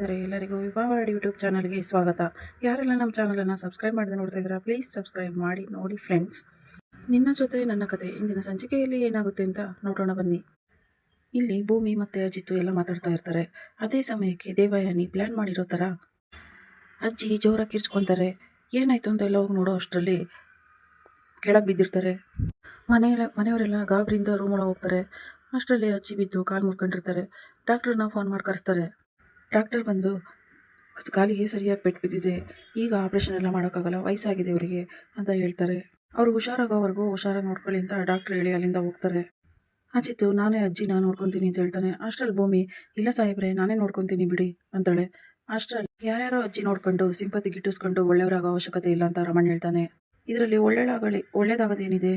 ಸರಿ ಎಲ್ಲರಿಗೂ ವಿಭಾವಾಡಿ ಯೂಟ್ಯೂಬ್ ಚಾನಲ್ಗೆ ಸ್ವಾಗತ. ಯಾರೆಲ್ಲ ನಮ್ಮ ಚಾನಲನ್ನು ಸಬ್ಸ್ಕ್ರೈಬ್ ಮಾಡದೆ ನೋಡ್ತಾ ಇದ್ದೀರಾ ಪ್ಲೀಸ್ ಸಬ್ಸ್ಕ್ರೈಬ್ ಮಾಡಿ, ನೋಡಿ ಫ್ರೆಂಡ್ಸ್ ನಿನ್ನ ಜೊತೆ ನನ್ನ ಕತೆ ಇಂದಿನ ಸಂಚಿಕೆಯಲ್ಲಿ ಏನಾಗುತ್ತೆ ಅಂತ ನೋಡೋಣ ಬನ್ನಿ. ಇಲ್ಲಿ ಭೂಮಿ ಮತ್ತು ಅಜಿತ್ತು ಎಲ್ಲ ಮಾತಾಡ್ತಾ ಇರ್ತಾರೆ. ಅದೇ ಸಮಯಕ್ಕೆ ದೇವಯಾನಿ ಪ್ಲ್ಯಾನ್ ಮಾಡಿರೋ ಥರ ಅಜ್ಜಿ ಜೋರಾಗಿ ಕಿರ್ಚ್ಕೊತಾರೆ. ಏನಾಯ್ತು ಅಂತ ಎಲ್ಲ ಹೋಗಿ ನೋಡೋ ಅಷ್ಟರಲ್ಲಿ ಕೆಳಗೆ ಬಿದ್ದಿರ್ತಾರೆ. ಮನೆಯಲ್ಲ, ಮನೆಯವರೆಲ್ಲ ಗಾಬರಿಯಿಂದ ರೂಮ್ ಒಳಗೆ ಹೋಗ್ತಾರೆ. ಅಷ್ಟರಲ್ಲಿ ಅಜ್ಜಿ ಬಿದ್ದು ಕಾಲು ಮುರ್ಕೊಂಡಿರ್ತಾರೆ. ಡಾಕ್ಟ್ರನ್ನ ಫೋನ್ ಮಾಡಿ ಕರೆಸ್ತಾರೆ. ಡಾಕ್ಟರ್ ಬಂದು ಕಾಲಿಗೆ ಸರಿಯಾಗಿ ಪೆಟ್ಟು ಬಿದ್ದಿದೆ. ಈಗ ಆಪ್ರೇಷನ್ ಎಲ್ಲ ಮಾಡೋಕ್ಕಾಗಲ್ಲ. ವಯಸ್ಸಾಗಿದೆ ಅವರಿಗೆ ಅಂತ ಹೇಳ್ತಾರೆ. ಅವರು ಹುಷಾರಾಗೋವರೆಗೂ ಹುಷಾರಾಗಿ ನೋಡ್ಕೊಳ್ಳಿ ಅಂತ ಡಾಕ್ಟ್ರ್ ಹೇಳಿ ಅಲ್ಲಿಂದ ಹೋಗ್ತಾರೆ. ಅಜಿತ್ತು ನಾನೇ ಅಜ್ಜಿನ ನೋಡ್ಕೊತೀನಿ ಅಂತ ಹೇಳ್ತಾನೆ. ಅಷ್ಟರಲ್ಲಿ ಭೂಮಿ. ಇಲ್ಲ ಸಾಹೇಬ್ರೆ, ನಾನೇ ನೋಡ್ಕೊತೀನಿ ಬಿಡಿ ಅಂತಾಳೆ. ಅಷ್ಟರಲ್ಲಿ ಯಾರ್ಯಾರೋ ಅಜ್ಜಿ ನೋಡ್ಕೊಂಡು, ಸಿಂಪತಿ ಗಿಟ್ಟಿಸ್ಕೊಂಡು ಒಳ್ಳೆಯವರಾಗೋ ಅವಶ್ಯಕತೆ ಇಲ್ಲ ಅಂತ ರಮಣ್ ಹೇಳ್ತಾನೆ. ಇದರಲ್ಲಿ ಒಳ್ಳೆಯದಾಗಲಿ ಒಳ್ಳೇದಾಗೋದೇನಿದೆ?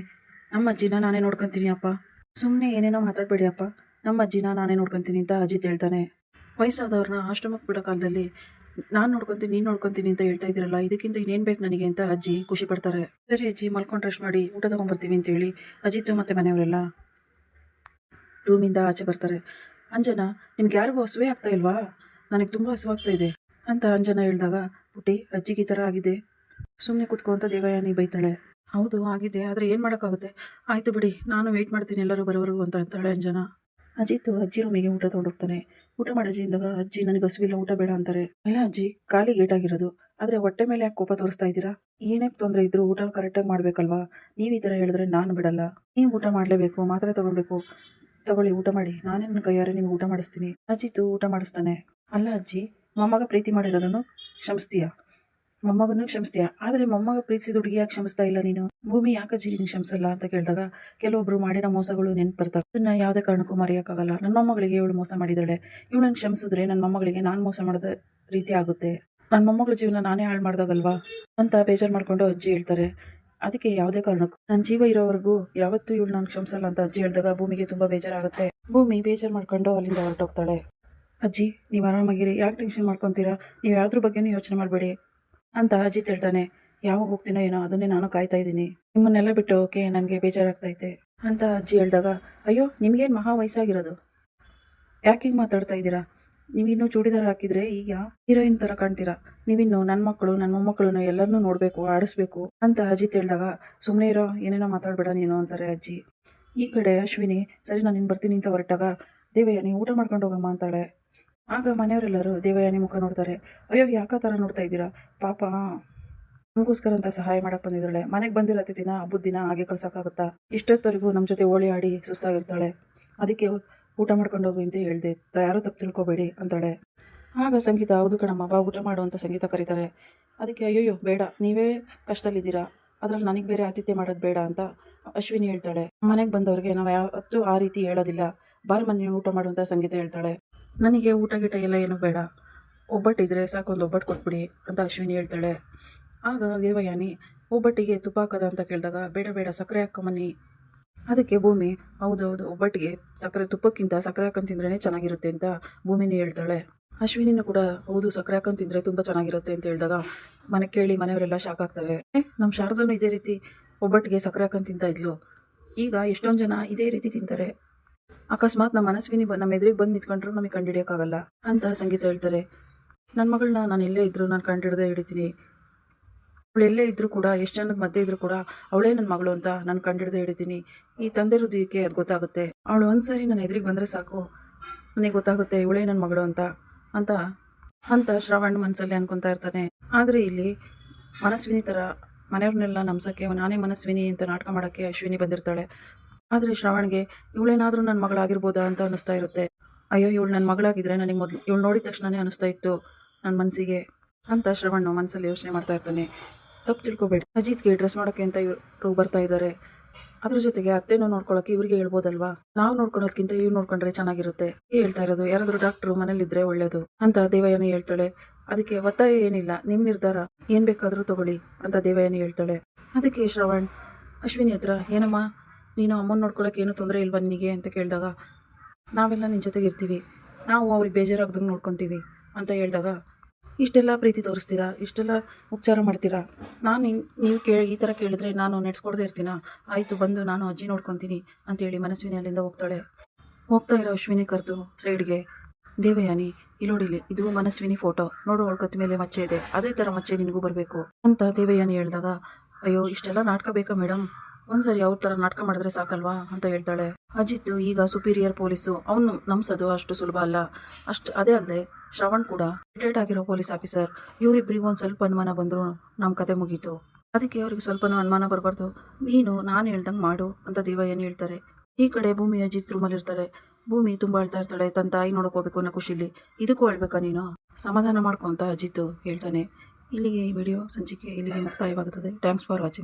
ನಮ್ಮ ಅಜ್ಜಿನ ನಾನೇ ನೋಡ್ಕೊತೀನಿ ಅಪ್ಪ. ಸುಮ್ಮನೆ ಏನೇನೋ ಮಾತಾಡಬೇಡಿ ಅಪ್ಪ. ನಮ್ಮ ಅಜ್ಜಿನ ನಾನೇ ನೋಡ್ಕೊತೀನಿ ಅಂತ ಅಜಿತ್ ಹೇಳ್ತಾನೆ. ವಯಸ್ಸಾದವ್ರನ್ನ ಆಶ್ರಮಕ್ಕೆ ಬಿಡೋ ಕಾಲದಲ್ಲಿ, ನಾನು ನೋಡ್ಕೊತೀನಿ, ನೀನು ನೋಡ್ಕೊತೀನಿ ಅಂತ ಹೇಳ್ತಾ ಇದ್ದೀರಲ್ಲ ಇದಕ್ಕಿಂತ ಇನ್ನೇನು ಬೇಕು ನನಗೆ ಅಂತ ಅಜ್ಜಿ ಖುಷಿ ಪಡ್ತಾರೆ. ಸರಿ ಅಜ್ಜಿ, ಮಲ್ಕೊಂಡು ರೆಸ್ಟ್ ಮಾಡಿ ಊಟ ತೊಗೊಂಬರ್ತೀವಿ ಅಂತೇಳಿ ಅಜಿತ್ತು ಮತ್ತು ಮನೆಯವರೆಲ್ಲ ರೂಮಿಂದ ಆಚೆ ಬರ್ತಾರೆ. ಅಂಜನ, ನಿಮ್ಗೆ ಯಾರಿಗೂ ಹಸುವೆ ಆಗ್ತಾ ಇಲ್ವಾ? ನನಗೆ ತುಂಬ ಹಸುವಾಗ್ತಾ ಇದೆ ಅಂತ ಅಂಜನ ಹೇಳಿದಾಗ, ಪುಟ್ಟಿ, ಅಜ್ಜಿಗೆ ಈ ಥರ ಆಗಿದೆ. ಸುಮ್ಮನೆ ಕೂತ್ಕೊಂತ ದೇವಯಾನಿ ಬೈತಾಳೆ. ಹೌದು, ಆಗಿದೆ, ಆದರೆ ಏನು ಮಾಡೋಕ್ಕಾಗುತ್ತೆ? ಆಯಿತು ಬಿಡಿ, ನಾನು ವೆಯ್ಟ್ ಮಾಡ್ತೀನಿ, ಎಲ್ಲರೂ ಬರೋವರೆಗೂ ಅಂತ ಅಂತಾಳೆ ಅಂಜನಾ. ಅಜಿತ್ತು ಅಜ್ಜಿ ರೂಮಿಗೆ ಊಟ ತೊಗೊಂಡೋಗ್ತಾನೆ. ಊಟ ಮಾಡಜ್ಜಿ ಇಂದಾಗ ಅಜ್ಜಿ, ನನಗೆ ಹಸುವಿಲ್ಲ, ಊಟ ಬೇಡ ಅಂತಾರೆ. ಅಲ್ಲ ಅಜ್ಜಿ, ಖಾಲಿ ಏಟಾಗಿರೋದು ಆದರೆ ಹೊಟ್ಟೆ ಮೇಲೆ ಯಾಕೆ ಕೋಪ ತೋರಿಸ್ತಾ ಇದ್ದೀರಾ? ಏನೇ ತೊಂದರೆ ಇದ್ರೂ ಊಟ ಕರೆಕ್ಟಾಗಿ ಮಾಡಬೇಕಲ್ವಾ? ನೀವು ಈ ಥರ ಹೇಳಿದ್ರೆ ನಾನು ಬಿಡಲ್ಲ. ನೀವು ಊಟ ಮಾಡಲೇಬೇಕು, ಮಾತ್ರೆ ತೊಗೊಳ್ಬೇಕು ತಗೊಳ್ಳಿ, ಊಟ ಮಾಡಿ. ನಾನೇ ನನ್ನ ಕೈಯಾರೆ ನಿಮ್ಗೆ ಊಟ ಮಾಡಿಸ್ತೀನಿ. ಅಜಿತ್ತು ಊಟ ಮಾಡಿಸ್ತಾನೆ. ಅಲ್ಲ ಅಜ್ಜಿ ಮೊಮ್ಮಗ ಪ್ರೀತಿ ಮಾಡಿರೋದನ್ನು ಕ್ಷಮಿಸ್ತೀಯಾ? ಮೊಮ್ಮಗನೂ ಕ್ಷಮಿಸ್ತೀಯಾ. ಆದರೆ ಮೊಮ್ಮಗ ಪ್ರೀತಿಸಿದ ಹುಡುಗಿ ಯಾಕೆ ಕ್ಷಮಿಸ್ತಾ ಇಲ್ಲ ನೀನು? ಭೂಮಿ ಯಾಕೆ ಜೀವಿನ ಕ್ಷಮಿಸಲ್ಲ ಅಂತ ಕೇಳಿದಾಗ ಕೆಲವೊಬ್ರು ಮಾಡಿರೋ ಮೋಸಗಳು ನೆನ್ಪು ಬರ್ತವೆ ಅದನ್ನ ಯಾವುದೇ ಕಾರಣಕ್ಕೂ ಮರೆಯೋಕ್ಕಾಗಲ್ಲ. ನನ್ನ ಮೊಮ್ಮಗಳಿಗೆ ಇವಳು ಮೋಸ ಮಾಡಿದಾಳೆ ಇವಳನ್ನು ಕ್ಷಮಿಸಿದ್ರೆ ನನ್ನ ಮೊಮ್ಮಗಳಿಗೆ ನಾನು ಮೋಸ ಮಾಡಿದ ರೀತಿ ಆಗುತ್ತೆ. ನನ್ನ ಮೊಮ್ಮಗಳ ಜೀವನ ನಾನೇ ಹಾಳು ಮಾಡ್ದಾಗಲ್ವಾ? ಅಂತ ಬೇಜಾರು ಮಾಡ್ಕೊಂಡು ಅಜ್ಜಿ ಹೇಳ್ತಾರೆ. ಅದಕ್ಕೆ ಯಾವುದೇ ಕಾರಣಕ್ಕೂ. ನನ್ನ ಜೀವ ಇರೋವರೆಗೂ ಯಾವತ್ತೂ ಇವಳು ನಾನು ಕ್ಷಮಿಸಲ್ಲ ಅಂತ ಅಜ್ಜಿ ಹೇಳಿದಾಗ ಭೂಮಿಗೆ ತುಂಬ ಬೇಜಾರಾಗುತ್ತೆ. ಭೂಮಿ ಬೇಜಾರು ಮಾಡ್ಕೊಂಡು ಅಲ್ಲಿಂದ ಹೊರಟೋಗ್ತಾಳೆ. ಅಜ್ಜಿ, ನೀವು ಆರಾಮಾಗಿರಿ. ಯಾಕೆ ಟೆನ್ಷನ್ ಮಾಡ್ಕೊತೀರಾ? ನೀವು ಯಾವ್ದ್ರ ಬಗ್ಗೆನೂ ಯೋಚನೆ ಮಾಡಬೇಡಿ. ಅಂತ ಅಜಿತ್ ಹೇಳ್ತಾನೆ. ಯಾವಾಗ ಹೋಗ್ತೀನೋ ಏನೋ, ಅದನ್ನೇ ನಾನು ಕಾಯ್ತಾ ಇದ್ದೀನಿ. ನಿಮ್ಮನ್ನೆಲ್ಲ ಬಿಟ್ಟು ಓಕೆ ನನಗೆ ಬೇಜಾರಾಗ್ತೈತೆ ಅಂತ ಅಜ್ಜಿ ಹೇಳಿದಾಗ, ಅಯ್ಯೋ, ನಿಮಗೇನು ಮಹಾ ವಯಸ್ಸಾಗಿರೋದು? ಯಾಕೆ ಹಿಂಗೆ ಮಾತಾಡ್ತಾ ಇದ್ದೀರಾ? ನೀವಿನ್ನೂ ಚೂಡಿದಾರ ಹಾಕಿದ್ರೆ ಈಗ ಹೀರೋಯಿನ್ ಥರ ಕಾಣ್ತೀರಾ? ನೀವಿನ್ನು ನನ್ನ ಮಕ್ಕಳು ನನ್ನ ಮೊಮ್ಮಕ್ಕಳನ್ನು ಎಲ್ಲರನ್ನೂ ನೋಡಬೇಕು, ಆಡಿಸ್ಬೇಕು ಅಂತ ಅಜಿತ್ ಹೇಳಿದಾಗ ಸುಮ್ಮನೆ ಇರೋ, ಏನೇನೋ ಮಾತಾಡಬೇಡ ನೀನು, ಅಂತಾರೆ ಅಜ್ಜಿ. ಈ ಕಡೆ ಅಶ್ವಿನಿ, ಸರಿ, ನಾನು ನಿನ್ನ ಬರ್ತೀನಿ ಅಂತ ಹೊರಟಾಗ ದೇವಯಾನಿ ಊಟ ಮಾಡ್ಕೊಂಡು ಹೋಗಮ್ಮ ಅಂತಾಳೆ. ಆಗ ಮನೆಯವರೆಲ್ಲರೂ ದೇವಯಾನಿ ಮುಖ ನೋಡ್ತಾರೆ. ಅಯ್ಯೋ, ಯಾಕೆ ಥರ ನೋಡ್ತಾ ಇದ್ದೀರಾ? ಪಾಪ, ನಮಗೋಸ್ಕರ ಅಂತ ಸಹಾಯ ಮಾಡಕ್ಕೆ ಬಂದಿದ್ದಾಳೆ. ಮನೆಗೆ ಬಂದಿರೋ ಅತಿಥಿನ ಹಬ್ಬದ ದಿನ ಹಾಗೆ ಕಳ್ಸೋಕ್ಕಾಗುತ್ತಾ? ಇಷ್ಟೊತ್ತವರೆಗೂ ನಮ್ಮ ಜೊತೆ ಓಳಿ ಆಡಿ ಸುಸ್ತಾಗಿರ್ತಾಳೆ. ಅದಕ್ಕೆ ಊಟ ಮಾಡ್ಕೊಂಡು ಹೋಗು ಅಂತ ಹೇಳಿದೆ. ಯಾರೂ ತಪ್ಪು ತಿಳ್ಕೊಬೇಡಿ ಅಂತಾಳೆ. ಆಗ ಸಂಗೀತ, ಹೌದು ಕಣಮ್ಮ, ಬಾ, ಊಟ ಮಾಡು ಅಂತ ಸಂಗೀತ ಕರೀತಾರೆ. ಅದಕ್ಕೆ, ಅಯ್ಯೋಯ್ಯೋ, ಬೇಡ, ನೀವೇ ಕಷ್ಟದಲ್ಲಿದ್ದೀರಾ? ಅದ್ರಲ್ಲಿ ನನಗೆ ಬೇರೆ ಆತಿಥ್ಯ ಮಾಡೋದು ಬೇಡ ಅಂತ ಅಶ್ವಿನಿ ಹೇಳ್ತಾಳೆ. ಮನೆಗೆ ಬಂದವ್ರಿಗೆ ನಾವು ಯಾವತ್ತೂ ಆ ರೀತಿ ಹೇಳೋದಿಲ್ಲ. ಬಾರ್ ಮನೆ ಊಟ ಮಾಡುವಂಥ ಸಂಗೀತ ಹೇಳ್ತಾಳೆ. ನನಗೆ ಊಟ ಗೀಟ ಎಲ್ಲ ಏನೂ ಬೇಡ. ಒಬ್ಬಟ್ಟಿದ್ರೆ ಸಾಕು, ಒಂದು ಒಬ್ಬಟ್ಟು ಕೊಟ್ಬಿಡಿ ಅಂತ ಅಶ್ವಿನಿ ಹೇಳ್ತಾಳೆ. ಆಗ ದೇವಯಾನಿ, ಒಬ್ಬಟ್ಟಿಗೆ ತುಪ್ಪ ಹಾಕದ ಅಂತ ಕೇಳಿದಾಗ, ಬೇಡ ಬೇಡ, ಸಕ್ಕರೆ ಹಾಕೊಂಬನ್ನಿ. ಅದಕ್ಕೆ ಭೂಮಿ, ಹೌದೌದು, ಒಬ್ಬಟ್ಟಿಗೆ ಸಕ್ಕರೆ, ತುಪ್ಪಕ್ಕಿಂತ ಸಕ್ಕರೆ ಹಾಕೊಂಡು ತಿಂದ್ರೇ ಚೆನ್ನಾಗಿರುತ್ತೆ ಅಂತ ಭೂಮಿನೇ ಹೇಳ್ತಾಳೆ. ಅಶ್ವಿನಿನೂ ಕೂಡ, ಹೌದು, ಸಕ್ಕರೆ ಹಾಕೊಂಡು ತಿಂದರೆ ತುಂಬ ಚೆನ್ನಾಗಿರುತ್ತೆ ಅಂತ ಹೇಳಿದಾಗ, ಮನೆ ಕೇಳಿ ಮನೆಯವರೆಲ್ಲ ಶಾಕ್ ಆಗ್ತಾರೆ. ನಮ್ಮ ಶಾರದನು ಇದೇ ರೀತಿ ಒಬ್ಬಟ್ಟಿಗೆ ಸಕ್ಕರೆ ಹಾಕೊಂಡು ತಿಂತಾ ಇದ್ಲು. ಈಗ ಎಷ್ಟೊಂದು ಜನ ಇದೇ ರೀತಿ ತಿಂತಾರೆ. ಅಕಸ್ಮಾತ್ ನಮ್ಮ ಮನಸ್ವಿನಿ ನಮ್ಮ ಎದುರಿಗೆ ಬಂದು ನಿಂತ್ಕೊಂಡ್ರು ನಮಗೆ ಕಂಡುಹಿಡಿಯೋಕ್ಕಾಗಲ್ಲ ಅಂತ ಸಂಗೀತ ಹೇಳ್ತಾರೆ. ನನ್ನ ಮಗಳನ್ನ ನಾನು ಎಲ್ಲೇ ಇದ್ದರೂ ನಾನು ಕಂಡುಹಿಡ್ದೇ ಹಿಡಿತೀನಿ. ಅವಳು ಎಲ್ಲೇ ಇದ್ದರೂ ಕೂಡ, ಎಷ್ಟು ಜನದ ಮಧ್ಯೆ ಇದ್ದರೂ ಕೂಡ ಅವಳೇ ನನ್ನ ಮಗಳು ಅಂತ ನಾನು ಕಂಡುಹಿಡ್ದೇ ಹಿಡಿತೀನಿ. ಈ ತಂದೆ ಹೃದಯಕ್ಕೆ ಅದು ಗೊತ್ತಾಗುತ್ತೆ. ಅವಳು ಒಂದ್ಸರಿ ನನ್ನ ಎದುರಿಗೆ ಬಂದರೆ ಸಾಕು. ನನಗೆ ಗೊತ್ತಾಗುತ್ತೆ ಇವಳೇ ನನ್ನ ಮಗಳು ಅಂತ ಅಂತ ಅಂತ ಶ್ರಾವಣ ಮನಸ್ಸಲ್ಲಿ ಅನ್ಕೊತಾ ಇರ್ತಾನೆ. ಆದರೆ ಇಲ್ಲಿ ಮನಸ್ವಿನಿ ಥರ ಮನೆಯವ್ರನ್ನೆಲ್ಲ ನಂಬ್ಸೋಕ್ಕೆ ನಾನೇ ಮನಸ್ವಿನಿ ಅಂತ ನಾಟಕ ಮಾಡೋಕ್ಕೆ ಅಶ್ವಿನಿ ಬಂದಿರ್ತಾಳೆ. ಆದರೆ ಶ್ರಾವಣ್ಗೆ, ಇವಳೇನಾದರೂ ನನ್ನ ಮಗಳಾಗಿರ್ಬೋದಾ? ಅಂತ ಅನಿಸ್ತಾ ಇರುತ್ತೆ. ಅಯ್ಯೋ, ಇವಳು ನನ್ನ ಮಗಳಾಗಿದ್ರೆ ನನಗೆ ಮೊದಲು, ಇವಳು ನೋಡಿದ ತಕ್ಷಣನೇ ಅನಿಸ್ತಾ ಇತ್ತು ನನ್ನ ಮನಸ್ಸಿಗೆ ಅಂತ ಶ್ರವಣ್ ಮನಸ್ಸಲ್ಲಿ ಯೋಚನೆ ಮಾಡ್ತಾ ಇರ್ತಾನೆ. ತಪ್ಪು ತಿಳ್ಕೊಬೇಡಿ. ಅಜಿತ್ಗೆ ಡ್ರೆಸ್ ಮಾಡೋಕ್ಕೆ ಅಂತ ಇವರು ಬರ್ತಾ ಇದ್ದಾರೆ ಅದ್ರ ಜೊತೆಗೆ ಅತ್ತೆನೂ ನೋಡ್ಕೊಳಕ್ಕೆ ಇವರಿಗೆ ಹೇಳ್ಬೋದಲ್ವಾ? ನಾವು ನೋಡ್ಕೊಳೋದಕ್ಕಿಂತ ಇವ್ರು ನೋಡ್ಕೊಂಡ್ರೆ ಚೆನ್ನಾಗಿರುತ್ತೆ. ಹೇಳ್ತಾ ಇರೋದು, ಯಾರಾದರೂ ಡಾಕ್ಟ್ರು ಮನೇಲಿದ್ರೆ ಒಳ್ಳೇದು ಅಂತ ದೇವಯಾನಿ ಹೇಳ್ತಾಳೆ. ಅದಕ್ಕೆ, ಒತ್ತಾಯ ಏನಿಲ್ಲ ನಿಮ್ಮ ನಿರ್ಧಾರ, ಏನು ಬೇಕಾದರೂ ತಗೊಳ್ಳಿ ಅಂತ ದೇವಯ್ಯನ ಹೇಳ್ತಾಳೆ. ಅದಕ್ಕೆ ಶ್ರವಣ್, ಅಶ್ವಿನಿ ಹತ್ರ, ಏನಮ್ಮ? ನೀನು ಅಮ್ಮನ ನೋಡ್ಕೊಳ್ಳೋಕೆ ಏನೂ ತೊಂದರೆ ಇಲ್ವಾ ನಿನಗೆ ಅಂತ ಕೇಳಿದಾಗ, ನಾವೆಲ್ಲ ನಿನ್ನ ಜೊತೆಗೆ ಇರ್ತೀವಿ. ನಾವು ಅವ್ರಿಗೆ ಬೇಜಾರಾಗ್ದಂಗೆ ನೋಡ್ಕೊತೀವಿ ಅಂತ ಹೇಳಿದಾಗ, ಇಷ್ಟೆಲ್ಲ ಪ್ರೀತಿ ತೋರಿಸ್ತೀರಾ? ಇಷ್ಟೆಲ್ಲ ಉಪಚಾರ ಮಾಡ್ತೀರಾ? ನಾನು ನೀವು ಕೇಳಿ, ಈ ಥರ ಕೇಳಿದ್ರೆ ನಾನು ನೆಡ್ಸ್ಕೊಡ್ದೇ ಇರ್ತೀನಾ? ಆಯಿತು, ಬಂದು ನಾನು ಅಜ್ಜಿ ನೋಡ್ಕೊತೀನಿ ಅಂತೇಳಿ ಮನಸ್ವಿನಿ ಅಲ್ಲಿಂದ ಹೋಗ್ತಾಳೆ. ಹೋಗ್ತಾ ಇರೋ ಅಶ್ವಿನಿ ಕರೆದು ಸೈಡ್ಗೆ, ದೇವಯಾನಿ ಇಲ್ಲಿ ನೋಡಿಲಿ ಇದು ಮನಸ್ವಿನಿ ಫೋಟೋ. ನೋಡು ಅವಳ ಮೇಲೆ ಮಚ್ಚೆ ಇದೆ. ಅದೇ ಥರ ಮಚ್ಚೆ ನಿನಗೂ ಬರಬೇಕು ಅಂತ ದೇವಯಾನಿ ಹೇಳಿದಾಗ, ಅಯ್ಯೋ, ಇಷ್ಟೆಲ್ಲ ನಾಟಕ ಬೇಕಾ ಮೇಡಮ್ ಒಂದ್ಸರಿ ಅವ್ರ ತರ ನಾಟಕ ಮಾಡಿದ್ರೆ ಸಾಕಲ್ವಾ ಅಂತ ಹೇಳ್ತಾಳೆ. ಅಜಿತ್ ಈಗ ಸುಪೀರಿಯರ್ ಪೊಲೀಸು. ಅವನು ನಂಬಿಸೋದು ಅಷ್ಟು ಸುಲಭ ಅಲ್ಲ. ಅಷ್ಟು ಅದೇ ಅಲ್ಲದೆ ಶ್ರವಣ್ ಕೂಡ ರಿಟೈರ್ಡ್ ಆಗಿರೋ ಪೊಲೀಸ್ ಆಫೀಸರ್. ಇವರಿಬ್ಬರಿಗೂ ಒಂದು ಸ್ವಲ್ಪ ಅನುಮಾನ ಬಂದರು ನಮ್ಮ ಕತೆ ಮುಗೀತು. ಅದಕ್ಕೆ ಅವ್ರಿಗೆ ಸ್ವಲ್ಪನೂ ಅನುಮಾನ ಬರಬಾರ್ದು. ನೀನು ನಾನು ಹೇಳ್ದಂಗೆ ಮಾಡು ಅಂತ ದೇವಯ್ಯನ ಹೇಳ್ತಾರೆ. ಈ ಕಡೆ ಭೂಮಿ ಅಜಿತ್ ರೂಮಲ್ಲಿರ್ತಾರೆ ಭೂಮಿ ತುಂಬ ಅಳ್ತಾ ಇರ್ತಾಳೆ. ತನ್ನ ತಾಯಿ ನೋಡ್ಕೋಬೇಕು ಅನ್ನೋ ಖುಷಿಲಿ. ಇದಕ್ಕೂ ಅಳ್ಬೇಕಾ ನೀನು? ಸಮಾಧಾನ ಮಾಡ್ಕೊಂತ ಅಜಿತ್ ಹೇಳ್ತಾನೆ. ಇಲ್ಲಿಗೆ ಈ ವಿಡಿಯೋ ಸಂಚಿಕೆ ಇಲ್ಲಿಗೆ ಮುಕ್ತಾಯವಾಗುತ್ತದೆ. Thanks for watching